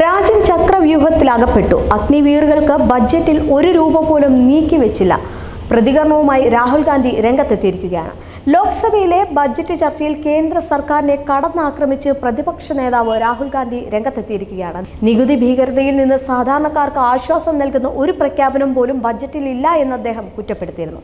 രാജ്യം ചക്രവ്യൂഹത്തിലകപ്പെട്ടു. അഗ്നിവീറുകൾക്ക് ബഡ്ജറ്റിൽ ഒരു രൂപ പോലും നീക്കിവെച്ചില്ല. പ്രതികരണവുമായി രാഹുൽ ഗാന്ധി രംഗത്തെത്തിയിരിക്കുകയാണ്. ലോക്സഭയിലെ ബജറ്റ് ചർച്ചയിൽ കേന്ദ്ര സർക്കാരിനെ കടന്നാക്രമിച്ച് പ്രതിപക്ഷ നേതാവ് രാഹുൽ ഗാന്ധി രംഗത്തെത്തിയിരിക്കുകയാണ്. നികുതി ഭീകരതയിൽ നിന്ന് സാധാരണക്കാർക്ക് ആശ്വാസം നൽകുന്ന ഒരു പ്രഖ്യാപനം പോലും ബജറ്റിൽ ഇല്ല എന്ന് അദ്ദേഹം കുറ്റപ്പെടുത്തിയിരുന്നു.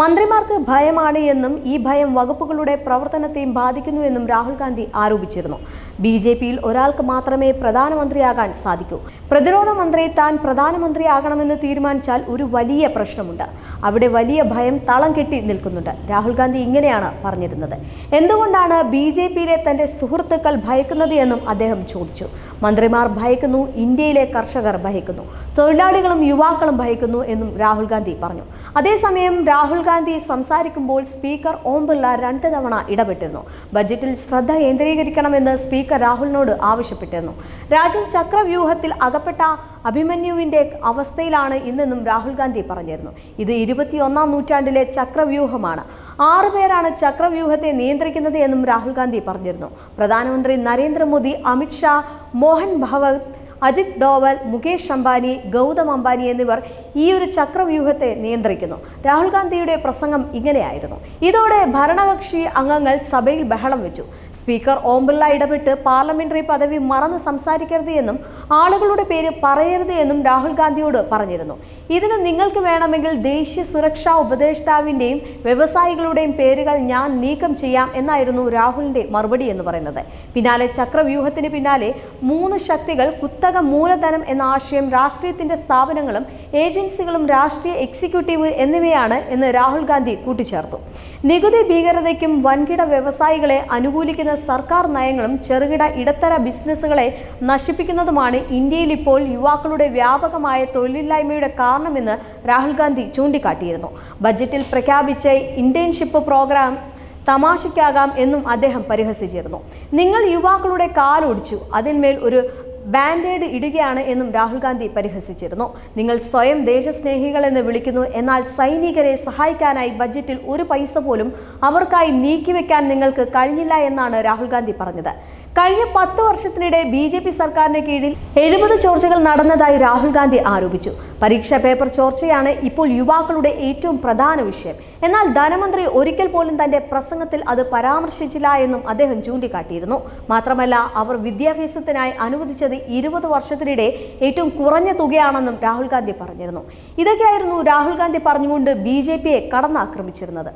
മന്ത്രിമാർക്ക് ഭയമാണ് എന്നും ഈ ഭയം വകുപ്പുകളുടെ പ്രവർത്തനത്തെയും ബാധിക്കുന്നുവെന്നും രാഹുൽ ഗാന്ധി ആരോപിച്ചിരുന്നു. ബി ജെ പിയിൽ ഒരാൾക്ക് മാത്രമേ പ്രധാനമന്ത്രിയാകാൻ സാധിക്കൂ. പ്രതിരോധ മന്ത്രി താൻ പ്രധാനമന്ത്രിയാകണമെന്ന് തീരുമാനിച്ചാൽ ഒരു വലിയ പ്രശ്നമുണ്ട്. അവിടെ വലിയ ഭയം തളം കെട്ടി നിൽക്കുന്നുണ്ട്. രാഹുൽ ഗാന്ധി ഇങ്ങനെയാണ് പറഞ്ഞിരുന്നത്. എന്തുകൊണ്ടാണ് ബി ജെ പിയിലെ തന്റെ സുഹൃത്തുക്കൾ ഭയക്കുന്നത് എന്നും അദ്ദേഹം ചോദിച്ചു. മന്ത്രിമാർ ഭയക്കുന്നു ഇന്ത്യയിലെ കർഷകർ ഭയക്കുന്നു തൊഴിലാളികളും യുവാക്കളും ഭയക്കുന്നു എന്നും രാഹുൽ ഗാന്ധി പറഞ്ഞു. അതേസമയം രാഹുൽ ഗാന്ധി സംസാരിക്കുമ്പോൾ സ്പീക്കർ ഓം ബിർള രണ്ട് തവണ ഇടപെട്ടിരുന്നു. ബജറ്റിൽ ശ്രദ്ധ കേന്ദ്രീകരിക്കണമെന്ന് സ്പീക്കർ രാഹുലിനോട് ആവശ്യപ്പെട്ടിരുന്നു. രാജ്യം ചക്രവ്യൂഹത്തിൽ അകപ്പെട്ട അഭിമന്യുവിന്റെ അവസ്ഥയിലാണ് ഇന്നെന്നും രാഹുൽ ഗാന്ധി പറഞ്ഞിരുന്നു. ഇത് ഇരുപത്തിയൊന്നാം നൂറ്റാണ്ടിലെ ചക്രവ്യൂഹമാണ്. ആറ് പേരാണ് ചക്രവ്യൂഹത്തെ നിയന്ത്രിക്കുന്നത് എന്നും രാഹുൽ ഗാന്ധി പറഞ്ഞിരുന്നു. പ്രധാനമന്ത്രി നരേന്ദ്രമോദി അമിത്ഷാ മോഹൻ ഭഗവത് അജിത് ഡോവൽ മുകേഷ് അംബാനി ഗൗതം അംബാനി എന്നിവർ ഈ ഒരു ചക്രവ്യൂഹത്തെ നിയന്ത്രിക്കുന്നു. രാഹുൽ ഗാന്ധിയുടെ പ്രസംഗം ഇങ്ങനെയായിരുന്നു. ഇതോടെ ഭരണകക്ഷി അംഗങ്ങൾ സഭയിൽ ബഹളം വെച്ചു. സ്പീക്കർ ഓം ബിർള ഇടപെട്ട് പാർലമെന്ററി പദവി മറന്ന് സംസാരിക്കരുത് എന്നും ആളുകളുടെ പേര് പറയരുത് എന്നും രാഹുൽ ഗാന്ധിയോട് പറഞ്ഞിരുന്നു. ഇതിന് നിങ്ങൾക്ക് വേണമെങ്കിൽ ദേശീയ സുരക്ഷാ ഉപദേഷ്ടാവിന്റെയും വ്യവസായികളുടെയും പേരുകൾ ഞാൻ നീക്കം ചെയ്യാം എന്നായിരുന്നു രാഹുലിന്റെ മറുപടി എന്ന് പറയുന്നത്. പിന്നാലെ ചക്രവ്യൂഹത്തിന് പിന്നാലെ മൂന്ന് ശക്തികൾ കുത്തക മൂലധനം എന്ന ആശയം രാഷ്ട്രീയത്തിന്റെ സ്ഥാപനങ്ങളും ഏജൻസികളും രാഷ്ട്രീയ എക്സിക്യൂട്ടീവ് എന്നിവയാണ് എന്ന് രാഹുൽ ഗാന്ധി കൂട്ടിച്ചേർത്തു. നികുതി ഭീകരതയ്ക്കും വൻകിട വ്യവസായികളെ അനുകൂലിക്കുന്ന സർക്കാർ നയങ്ങളും ചെറുകിട ഇടത്തര ബിസിനസ്സുകളെ നശിപ്പിക്കുന്നതുമാണ് ഇന്ത്യയിൽ ഇപ്പോൾ യുവാക്കളുടെ വ്യാപകമായ തൊഴിലില്ലായ്മയുടെ കാരണമെന്ന് രാഹുൽ ഗാന്ധി ചൂണ്ടിക്കാട്ടിയിരുന്നു. ബജറ്റിൽ പ്രഖ്യാപിച്ച ഇന്റേൺഷിപ്പ് പ്രോഗ്രാം തമാശയ്ക്കാകാം എന്നും അദ്ദേഹം പരിഹസിച്ചിരുന്നു. നിങ്ങൾ യുവാക്കളുടെ കാലൊടിച്ചു. അതിന്മേൽ ഒരു ബാൻഡേഡ് ഇടുകയാണ് എന്നും രാഹുൽ ഗാന്ധി പരിഹസിച്ചിരുന്നു. നിങ്ങൾ സ്വയം ദേശസ്നേഹികൾ എന്ന് വിളിക്കുന്നു എന്നാൽ സൈനികരെ സഹായിക്കാനായി ബജറ്റിൽ ഒരു പൈസ പോലും അവർക്കായി നീക്കിവെക്കാൻ നിങ്ങൾക്ക് കഴിഞ്ഞില്ല എന്നാണ് രാഹുൽ ഗാന്ധി പറഞ്ഞത്. കഴിഞ്ഞ പത്ത് വർഷത്തിനിടെ ബി ജെ പി സർക്കാരിന് കീഴിൽ എഴുപത് ചോർച്ചകൾ നടന്നതായി രാഹുൽ ഗാന്ധി ആരോപിച്ചു. പരീക്ഷാ പേപ്പർ ചോർച്ചയാണ് ഇപ്പോൾ യുവാക്കളുടെ ഏറ്റവും പ്രധാന വിഷയം. എന്നാൽ ധനമന്ത്രി ഒരിക്കൽ പോലും തന്റെ പ്രസംഗത്തിൽ അത് പരാമർശിച്ചില്ല എന്നും അദ്ദേഹം ചൂണ്ടിക്കാട്ടിയിരുന്നു. മാത്രമല്ല അവർ വിദ്യാഭ്യാസത്തിനായി അനുവദിച്ചത് ഇരുപത് വർഷത്തിനിടെ ഏറ്റവും കുറഞ്ഞ തുകയാണെന്നും രാഹുൽ ഗാന്ധി പറഞ്ഞിരുന്നു. ഇതൊക്കെയായിരുന്നു രാഹുൽ ഗാന്ധി പറഞ്ഞുകൊണ്ട് ബി ജെ പിയെ കടന്നാക്രമിച്ചിരുന്നത്.